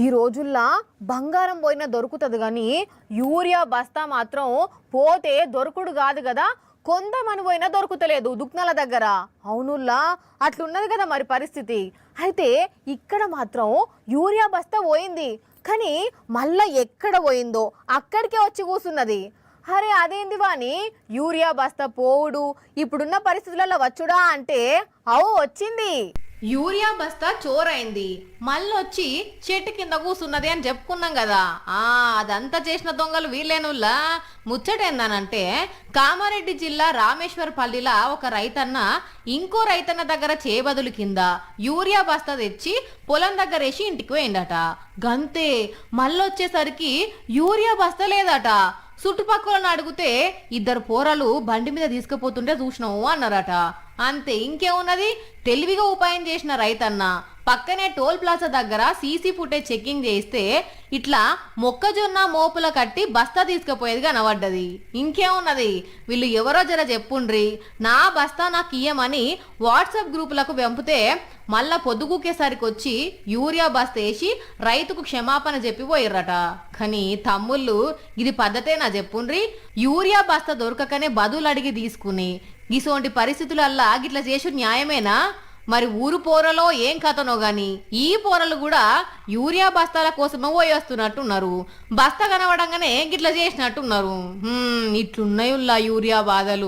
ఈ రోజుల్లో బంగారం పోయినా దొరుకుతుంది కానీ యూరియా బస్తా మాత్రం పోతే దొరుకుడు కాదు కదా. కొంతమంది పోయినా దొరుకుతలేదు దుక్నాల దగ్గర. అవునుల్లా అట్లున్నది కదా మరి పరిస్థితి. అయితే ఇక్కడ మాత్రం యూరియా బస్తా పోయింది. కానీ మళ్ళా ఎక్కడ పోయిందో అక్కడికే వచ్చి కూసున్నది. అరే అదేంది వాని యూరియా బస్తా పోవుడు ఇప్పుడున్న పరిస్థితులలో వచ్చుడా అంటే అవు వచ్చింది. యూరియా బస్తా చోరైంది. మళ్ళొచ్చి చెట్టు కింద కూసున్నది అని చెప్పుకున్నాం కదా. ఆ అదంతా చేసిన దొంగలు వీళ్ళేనుల్లా? ముచ్చటేందనంటే కామారెడ్డి జిల్లా రామేశ్వరపల్లిలా ఒక రైతన్న ఇంకో రైతన్న దగ్గర చేబదులు కింద యూరియా బస్తా తెచ్చి పొలం దగ్గర వేసి ఇంటికి పోయిండట. గంతే మళ్ళొచ్చేసరికి యూరియా బస్తా లేదట. చుట్టుపక్కలను అడిగితే ఇద్దరు పోరలు బండి మీద తీసుకుపోతుంటే చూసినావు అన్నారట. అంతే ఇంకేమున్నది? తెలివిగా ఉపాయం చేసిన రైతన్న. పక్కనే టోల్ ప్లాజా దగ్గర సీసీ ఫుటేజ్ చెకింగ్ చేస్తే ఇట్లా మొక్కజొన్న మోపుల కట్టి బస్తా తీసుకుపోయేది కనబడ్డది. ఇంకేమున్నది? వీళ్ళు ఎవరో జర చెప్పుండ్రి. నా బస్తా నాకు ఇయ్యమని వాట్సాప్ గ్రూపులకు వెంపితే మళ్ళా పొద్దుగుకేసరికి వచ్చి యూరియా బస్తా వేసి రైతుకు క్షమాపణ చెప్పి పోయిర్రట. కానీ తమ్ముళ్ళు ఇది పద్ధతేనా చెప్పుండ్రి? యూరియా బస్తా దొరకకనే బదులు అడిగి తీసుకుని ఇసోంటి పరిస్థితులల్లా గిట్ల చేసు న్యాయమేనా? మరి ఊరు పోరలో ఏం కథనో గాని ఈ పోరలు కూడా యూరియా బస్తాల కోసమే పోయి వస్తున్నట్టున్నారు బస్తా కనబడంగానే గిట్ల చేసినట్టున్నారు. ఇట్లున్నాయుల్లా యూరియా బాధలు.